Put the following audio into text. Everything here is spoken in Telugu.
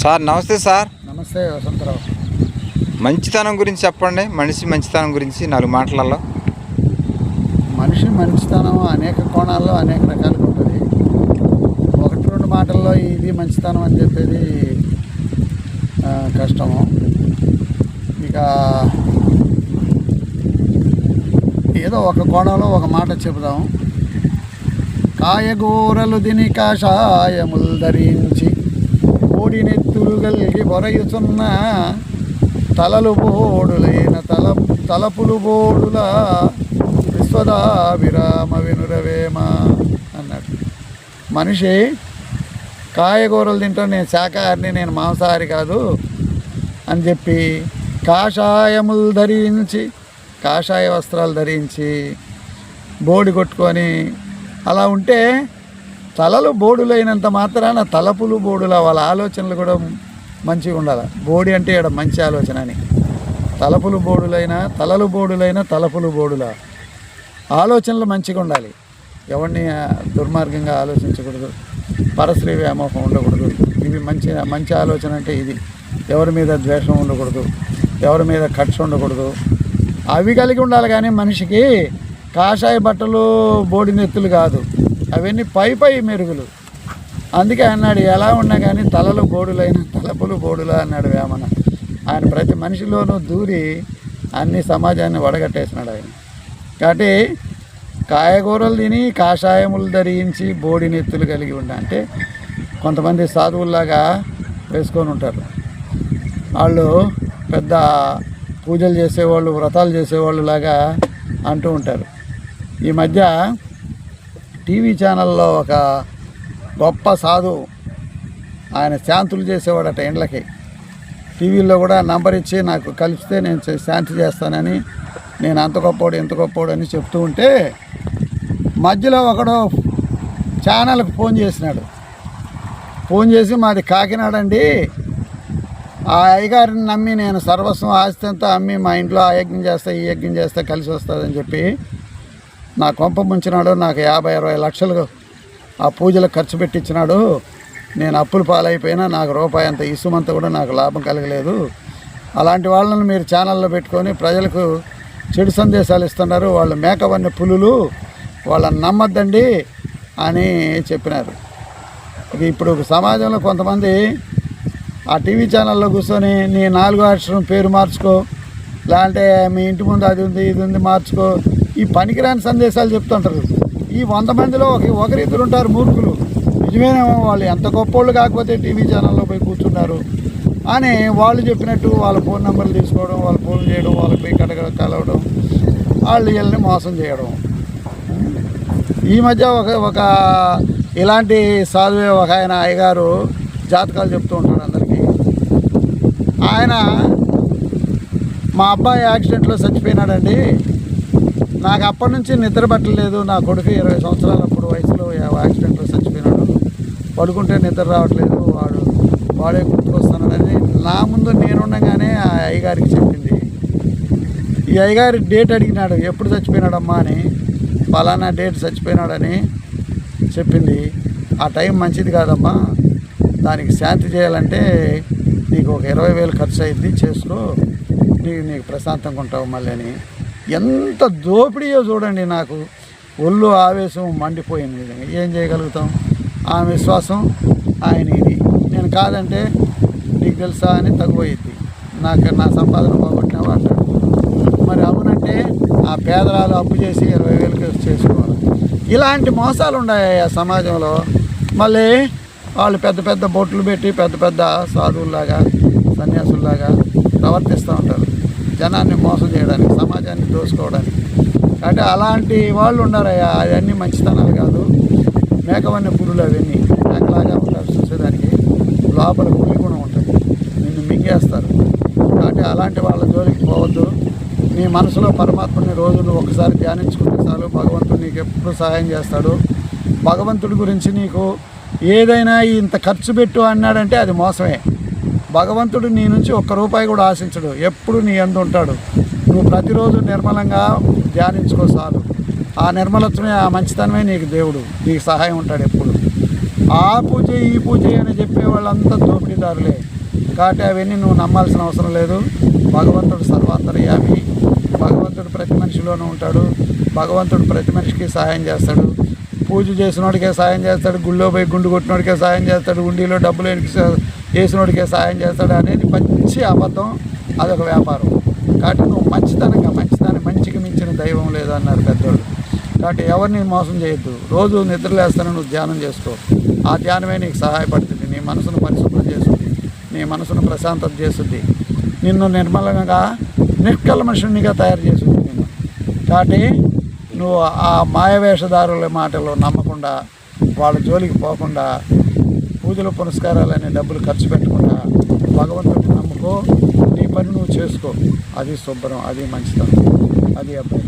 సార్ నమస్తే సార్. నమస్తే వసంతరావు. మంచితనం గురించి చెప్పండి. మనిషి మంచితనం గురించి నాలుగు మాటలలో మనిషి మంచితనం అనేక కోణాల్లో అనేక రకాలుగా ఉంటుంది. ఒకటి రెండు మాటల్లో ఇది మంచితనం అని చెప్పేది కష్టము. ఇక ఏదో ఒక కోణంలో ఒక మాట చెబుదాం. కాయగూరలు తిని కాషాయములు ధరించి కోడినెత్తులు కలిగి బొరయుచున్న తలలు బోడులైన తల తలపులు బోడుల విశ్వదాభిరామ వినురవేమ అన్నాడు. మనిషి కాయగూరలు తింటాను నేను శాకాహారిని నేను మాంసాహారి కాదు అని చెప్పి కాషాయములు ధరించి కాషాయ వస్త్రాలు ధరించి బోడి కొట్టుకొని అలా ఉంటే తలలు బోడులైనంత మాత్రాన తలపులు బోడుల వాళ్ళ ఆలోచనలు కూడా మంచిగా ఉండాలి. బోడి అంటే ఇక్కడ మంచి ఆలోచన అని. తలపులు బోడులైన తలలు బోడులైన తలపులు బోడుల. ఆలోచనలు మంచిగా ఉండాలి. ఎవరిని దుర్మార్గంగా ఆలోచించకూడదు. పరశ్రీ వ్యామోహం ఉండకూడదు. ఇవి మంచి మంచి ఆలోచన అంటే ఇది. ఎవరి మీద ద్వేషం ఉండకూడదు. ఎవరి మీద ఖర్చు ఉండకూడదు. అవి కలిగి ఉండాలి కానీ మనిషికి కాషాయ బట్టలు బోడి నెత్తులు కాదు. అవన్నీ పై పై మెరుగులు. అందుకే అన్నాడు ఎలా ఉన్నా కానీ తలలు బోడులైన తలపులు బోడులా అన్నాడు వేమన. ఆయన ప్రతి మనిషిలోనూ దూరి అన్ని సమాజాన్ని వడగట్టేసినాడు ఆయన. కాబట్టి కాయగూరలు తిని కాషాయములు ధరించి బోడి నెత్తులు కలిగి ఉండ అంటే కొంతమంది సాధువుల్లాగా వేసుకొని ఉంటారు. వాళ్ళు పెద్ద పూజలు చేసేవాళ్ళు వ్రతాలు చేసేవాళ్ళు లాగా అంటూ ఉంటారు. ఈ మధ్య టీవీ ఛానల్లో ఒక గొప్ప సాధు ఆయన శాంతులు చేసేవాడట ఇండ్లకి టీవీలో కూడా నంబర్ ఇచ్చి నాకు కలిపితే నేను శాంతి చేస్తానని నేను అంత గొప్పోడు ఇంత గొప్పోడు అని చెప్తూ ఉంటే మధ్యలో ఒకడు ఛానల్కి ఫోన్ చేసినాడు. ఫోన్ చేసి మాది కాకినాడ అండి ఆ అయ్యగారిని నమ్మి నేను సర్వస్వం ఆస్తి అంతా అమ్మి మా ఇంట్లో ఆ యజ్ఞం చేస్తా ఈ యజ్ఞం చేస్తే కలిసి వస్తుందని చెప్పి నా కొంప ముంచినాడు నాకు యాభై అరవై లక్షలు ఆ పూజలకు ఖర్చు పెట్టించినాడు నేను అప్పులు పాలైపోయినా నాకు రూపాయి అంత ఇసుమంతా కూడా నాకు లాభం కలగలేదు. అలాంటి వాళ్ళని మీరు ఛానల్లో పెట్టుకొని ప్రజలకు చెడు సందేశాలు ఇస్తున్నారు. వాళ్ళు మేకవన్న పులులు వాళ్ళని నమ్మద్దండి అని చెప్పినారు. ఇక ఇప్పుడు సమాజంలో కొంతమంది ఆ టీవీ ఛానల్లో కూర్చొని నీ నాలుగో అక్షరం పేరు మార్చుకో లేదంటే మీ ఇంటి ముందు అది ఉంది ఇది ఉంది మార్చుకో ఈ పనికిరాని సందేశాలు చెప్తుంటారు. ఈ వంద మందిలో ఒక ఒకరిద్దరు ఉంటారు మూర్ఖులు. నిజమేనేమో వాళ్ళు ఎంత గొప్పోళ్ళు కాకపోతే టీవీ ఛానల్లో పోయి కూర్చున్నారు అని వాళ్ళు చెప్పినట్టు వాళ్ళ ఫోన్ నెంబర్లు తీసుకోవడం వాళ్ళ ఫోన్ చేయడం వాళ్ళకి పోయి కడగ కలవడం వాళ్ళు వీళ్ళని మోసం చేయడం. ఈ మధ్య ఒక ఒక ఇలాంటి సాధువే ఒక ఆయన అయ్యగారు జాతకాలు చెప్తూ ఉంటాడు అందరికీ. ఆయన మా అబ్బాయి యాక్సిడెంట్లో చచ్చిపోయినాడండి. నాకు అప్పటి నుంచి నిద్ర పట్టలేదు. నా కొడుకు ఇరవై సంవత్సరాల అప్పుడు వయసులో యాక్సిడెంట్లో చచ్చిపోయినాడు. పడుకుంటే నిద్ర రావట్లేదు. వాడు వాడే గుర్తుకొస్తున్నాడని నా ముందు నేనుండగానే ఆ అయ్యగారికి చెప్పింది. ఈ అయ్యగారి డేట్ అడిగినాడు. ఎప్పుడు చచ్చిపోయినాడమ్మా అని. ఫలానా డేట్ చచ్చిపోయినాడని చెప్పింది. ఆ టైం మంచిది కాదమ్మా. దానికి శాంతి చేయాలంటే నీకు ఒక ఇరవై వేలు ఖర్చు అయింది. చేసుకో. నీకు నీకు ప్రశాంతంగా ఉంటావు మళ్ళీ అని. ఎంత దోపిడీయో చూడండి నాకు. ఒళ్ళు ఆవేశం మండిపోయింది. ఏం చేయగలుగుతాం? ఆమె విశ్వాసం ఆయన ఇది నేను కాదంటే నీకు తెలుసా అని తగ్గిపోయింది నాకు నా సంపాదన పోగొట్టినావు అంటాడు మరి అవునంటే ఆ పేదరాలు అప్పు చేసి ఇరవై వేలకి చేసుకోవాలి. ఇలాంటి మోసాలు ఉన్నాయి ఆ సమాజంలో? మళ్ళీ వాళ్ళు పెద్ద పెద్ద బొట్లు పెట్టి పెద్ద పెద్ద సాధువుల్లాగా సన్యాసుల్లాగా ప్రవర్తిస్తూ ఉంటారు. జనాన్ని మోసం చేయడానికి సమాజాన్ని దోసుకోవడానికి. అంటే అలాంటి వాళ్ళు ఉన్నారయ్యా అవన్నీ మంచితనాలు కాదు. మేకవన్నీ పురులు అవన్నీ మేకలాగా ఉంటారు చూసేదానికి. లోపల పులి ఉంటుంది. నిన్ను మింగేస్తారు. కాబట్టి అలాంటి వాళ్ళ జోలికి పోవద్దు. నీ మనసులో పరమాత్మని రోజు నువ్వు ఒకసారి ధ్యానించుకుంటే చాలు. భగవంతుడు నీకు ఎప్పుడు సహాయం చేస్తాడు. భగవంతుడి గురించి నీకు ఏదైనా ఇంత ఖర్చు పెట్టు అన్నాడంటే అది మోసమే. భగవంతుడు నీ నుంచి ఒక్క రూపాయి కూడా ఆశించడు. ఎప్పుడు నీ అందు ఉంటాడు. నువ్వు ప్రతిరోజు నిర్మలంగా ధ్యానించుకో చాలు ఆ నిర్మలత్వమే ఆ మంచితనమే నీకు దేవుడు. నీకు సహాయం ఉంటాడు ఎప్పుడు. ఆ పూజ ఈ పూజ అని చెప్పే వాళ్ళంతా దోపిడీదారులే. కాబట్టి అవన్నీ నువ్వు నమ్మాల్సిన అవసరం లేదు. భగవంతుడు సర్వాంతర్యామి. భగవంతుడు ప్రతి మనిషిలోనూ ఉంటాడు. భగవంతుడు ప్రతి మనిషికి సహాయం చేస్తాడు. పూజ చేసినోడికే సాయం చేస్తాడు. గుళ్ళో పోయి గుండు కొట్టినోడికే సాయం చేస్తాడు. ఉండిలో డబ్బులు వేసినోడికే సాయం చేస్తాడు అనేది మంచి అబద్ధం. అదొక వ్యాపారం. కాబట్టి నువ్వు మంచితనంగా మంచితనం మంచికి మించిన దైవం లేదన్నారు పెద్దోళ్ళు. కాబట్టి ఎవరిని మోసం చేయొద్దు. రోజు నిద్రలేస్తాను నువ్వు ధ్యానం చేసుకో. ఆ ధ్యానమే నీకు సహాయపడుతుంది. నీ మనసును పరిశుభ్రం చేస్తుంది నీ మనసును ప్రశాంతత చేస్తుంది నిన్ను నిర్మలంగా నిష్కల్మషునిగా తయారు చేస్తుంది నిన్ను. కాబట్టి నువ్వు ఆ మాయవేషధారుల మాటలు నమ్మకుండా వాళ్ళ జోలికి పోకుండా పూజలు పునస్కారాలు అనే డబ్బులు ఖర్చు పెట్టకుండా భగవంతుడిని నమ్ముకో నీ పని నువ్వు చేసుకో. అది శుభ్రం అది మంచితనం అది అబ్బాయి